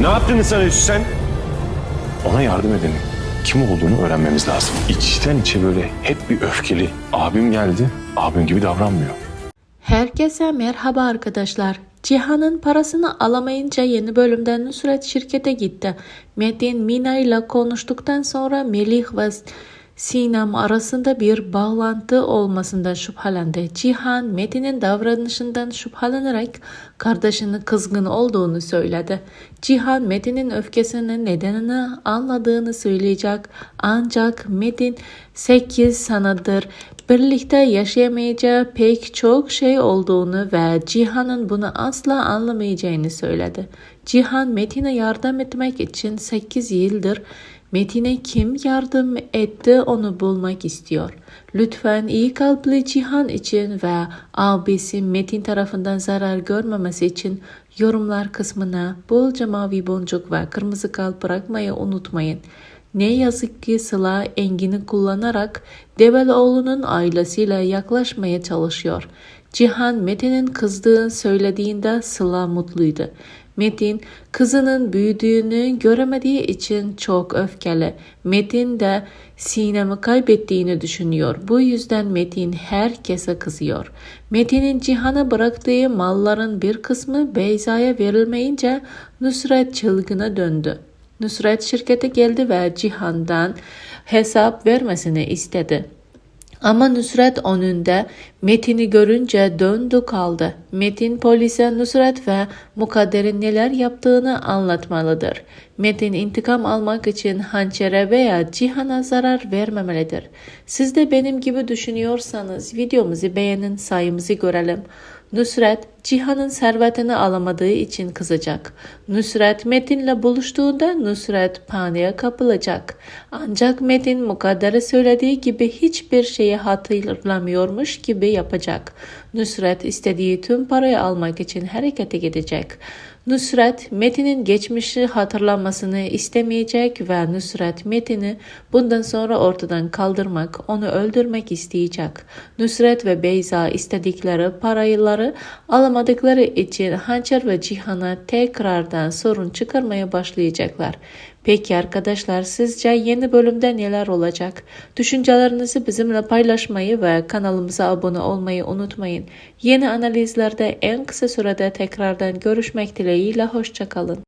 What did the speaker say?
Ne yaptığını sanıyorsun sen? Ona yardım edenin kim olduğunu öğrenmemiz lazım. İçten içe böyle hep bir öfkeli. Abim geldi, abim gibi davranmıyor. Herkese merhaba arkadaşlar. Cihan'ın parasını alamayınca yeni bölümden Nusret şirkete gitti. Metin Mina ile konuştuktan sonra Melih ve Sinem arasında bir bağlantı olmasından şüphelendi. Cihan Metin'in davranışından şüphelenilerek kardeşinin kızgın olduğunu söyledi. Cihan Metin'in öfkesinin nedenini anladığını söyleyecek ancak Metin 8 senedir birlikte yaşayamayacağı pek çok şey olduğunu ve Cihan'ın bunu asla anlamayacağını söyledi. Cihan Metin'e yardım etmek için 8 yıldır Metin'e kim yardım etti onu bulmak istiyor. Lütfen iyi kalpli Cihan için ve abisi Metin tarafından zarar görmemesi için yorumlar kısmına bolca mavi boncuk ve kırmızı kalp bırakmayı unutmayın. Ne yazık ki Sıla Engin'i kullanarak Develoğlu'nun ailesiyle yaklaşmaya çalışıyor. Cihan Metin'in kızdığını söylediğinde Sıla mutluydu. Metin kızının büyüdüğünü göremediği için çok öfkeli. Metin de Sinem'i kaybettiğini düşünüyor. Bu yüzden Metin herkese kızıyor. Metin'in Cihan'a bıraktığı malların bir kısmı Beyza'ya verilmeyince Nusret çılgına döndü. Nusret şirkete geldi ve Cihan'dan hesap vermesini istedi. Ama Nusret önünde Metin'i görünce döndü kaldı. Metin polise Nusret ve Mukadder'in neler yaptığını anlatmalıdır. Metin intikam almak için hançere veya Cihan'a zarar vermemelidir. Siz de benim gibi düşünüyorsanız videomuzu beğenin sayımızı görelim. Nusret, Cihan'ın servetini alamadığı için kızacak. Nusret, Metin'le buluştuğunda Nusret paniğe kapılacak. Ancak Metin Mukadder'e söylediği gibi hiçbir şeyi hatırlamıyormuş gibi yapacak. Nusret istediği tüm parayı almak için harekete gidecek. Nusret, Metin'in geçmişi hatırlamasını istemeyecek ve Nusret Metin'i bundan sonra ortadan kaldırmak, onu öldürmek isteyecek. Nusret ve Beyza istedikleri parayları alamadıkları için Hançer ve Cihan'a tekrardan sorun çıkarmaya başlayacaklar. Peki arkadaşlar sizce yeni bölümde neler olacak? Düşüncelerinizi bizimle paylaşmayı ve kanalımıza abone olmayı unutmayın. Yeni analizlerde en kısa sürede tekrardan görüşmek dileğiyle hoşçakalın.